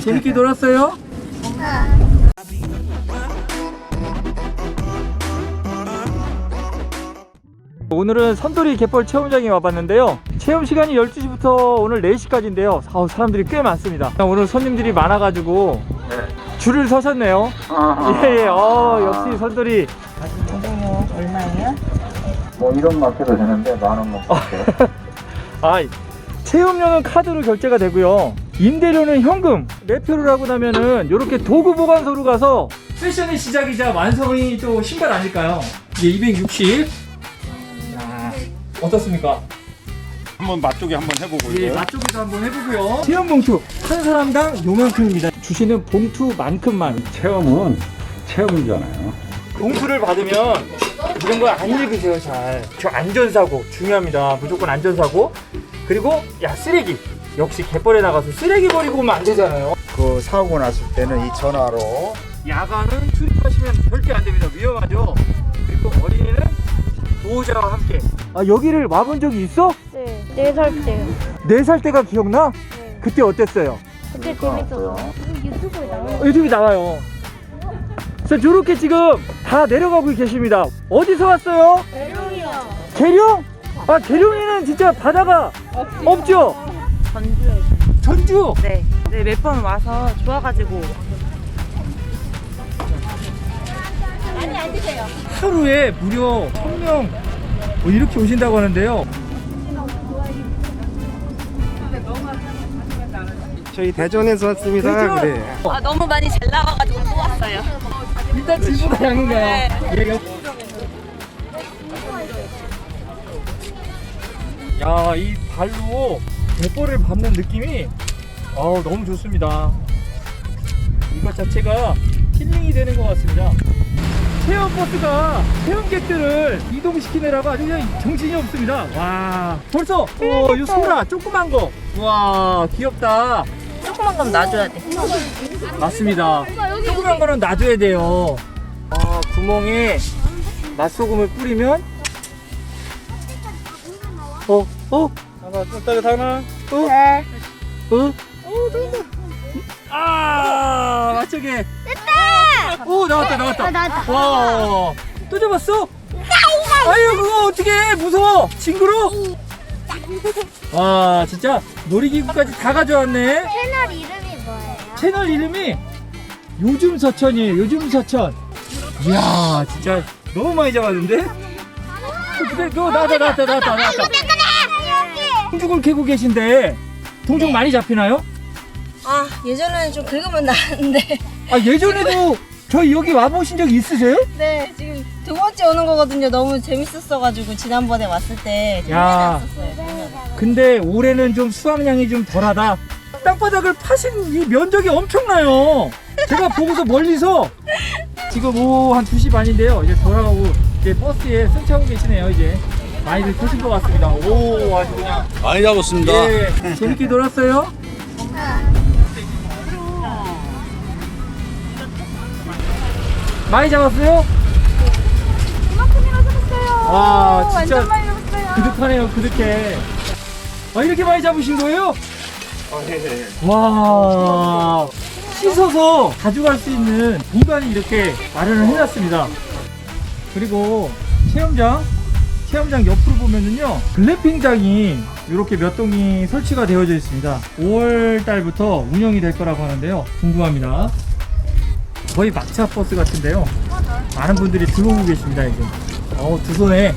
재밌게 놀았어요? 오늘은 선돌이 갯벌 체험장에 와봤는데요. 체험 시간이 12시부터 오늘 4시까지인데요. 아우, 사람들이 꽤 많습니다. 오늘 손님들이 많아가지고 줄을 서셨네요. 예, 예. 어, 역시 선돌이. 이거는 얼마예요? 뭐 이런 마켓도 되는데 만원 먹고 아, 체험료는 카드로 결제가 되고요. 임대료는 현금. 매표를 하고 나면은 이렇게 도구 보관소로 가서 패션의 시작이자 완성이 또 신발 아닐까요? 이게 260. 야, 어떻습니까? 한번 맛조개 한번 해보고 예, 맛조개도 한번 해보고요. 체험 봉투 한 사람당 요만큼입니다. 주시는 봉투만큼만. 체험은 체험이잖아요 봉투를 받으면 이런 거 안 읽으세요 잘. 저 안전사고 중요합니다. 무조건 안전사고. 그리고 야 쓰레기. 역시 갯벌에 나가서 쓰레기 버리고 오면 안 되잖아요. 그 사고 났을 때는 이 전화로 야간은 출입하시면 절대 안 됩니다. 위험하죠. 그리고 어린이는 보호자와 함께. 아 여기를 와본 적이 있어? 네, 네살 때요. 네 살 때가 기억나? 네. 그때 어땠어요? 그때 재밌었어. 유튜브에 나와요. 어, 유튜브에 나와요. 그래서 저렇게 지금 다 내려가고 계십니다. 어디서 왔어요? 대룡이요. 계룡? 아 계룡이는 진짜 바다가 없죠? 전주에. 전주. 네. 네, 몇 번 와서 좋아가지고. 하루에 무려 1000명 뭐 이렇게 오신다고 하는데요. 저희 대전에서 왔습니다. 대전? 그래. 아, 너무 많이 잘 나와가지고 또 왔어요. 일단 지부가 양인가요? 예, 여- 야, 이 발로 갯벌을 밟는 느낌이 어, 너무 좋습니다. 이것 자체가 힐링이 되는 것 같습니다. 체험 버스가 체험객들을 이동시키느라고 아주 그냥 정신이 없습니다. 와, 벌써 어, 이 소라 조그만 거. 와, 귀엽다. 조그만 건 놔줘야 돼. 맞습니다. 조그만 거는 놔줘야 돼요. 아, 구멍에 맛소금을 뿌리면 어, 어, 하나 뚝딱이 하나. 어, 어, 아, 맞춰게. 됐다. 오, 나왔다, 나왔다. 나왔다. 와, 또 잡았어? 아유, 그거 어떻게 해? 무서워. 징그러. 와, 진짜 놀이기구까지 다 가져왔네. 채널 이름이 뭐예요? 채널 이름이 요즘 서천이에요. 요즘 서천. 이야, 진짜 너무 많이 잡았는데? 근데 너 나왔다, 나왔다, 나왔다, 나왔다. 동죽을 캐고 계신데 동죽 많이 잡히나요? 아, 예전에는 좀 긁으면 나왔는데. 아 예전에도 저희 여기 와보신 적 있으세요? 네, 지금 두 번째 오는 거거든요. 너무 재밌었어가지고, 지난번에 왔을 때. 야. 재밌었어요. 근데 올해는 좀 수확량이 좀 덜하다. 땅바닥을 파신 이 면적이 엄청나요. 제가 보고서 멀리서 지금 오후 한 2시 반인데요. 이제 돌아가고 이제 버스에 승차하고 계시네요. 이제 많이들 타신 것 같습니다. 오 아주 그냥 많이 잡았습니다. 예, 재밌게 놀았어요? 많이 잡았어요? 이만큼이나 잡았어요. 와 진짜 완전 많이 잡았어요. 그득하네요 그득해 아 이렇게 많이 잡으신 거예요? 네. 와 씻어서 가져갈 수 있는 공간이 이렇게 마련을 해놨습니다 그리고 체험장 체험장 옆으로 보면은요 글램핑장이 이렇게 몇 동이 설치가 되어져 있습니다 5월 달부터 운영이 될 거라고 하는데요 궁금합니다 거의 막차 버스 같은데요 많은 분들이 들어오고 계십니다 이제 어, 두 손에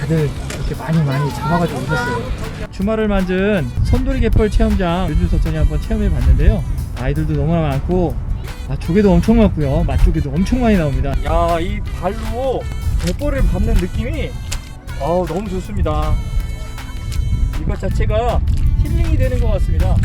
다들 이렇게 많이 많이 잡아가지고 오셨어요. 주말을 맞은 선돌이 갯벌 체험장 요즘 서천이 한번 체험해 봤는데요. 아이들도 너무나 많고 아, 조개도 엄청 많고요. 맛조개도 엄청 많이 나옵니다. 야, 이 발로 갯벌을 밟는 느낌이 어우, 너무 좋습니다. 이것 자체가 힐링이 되는 것 같습니다.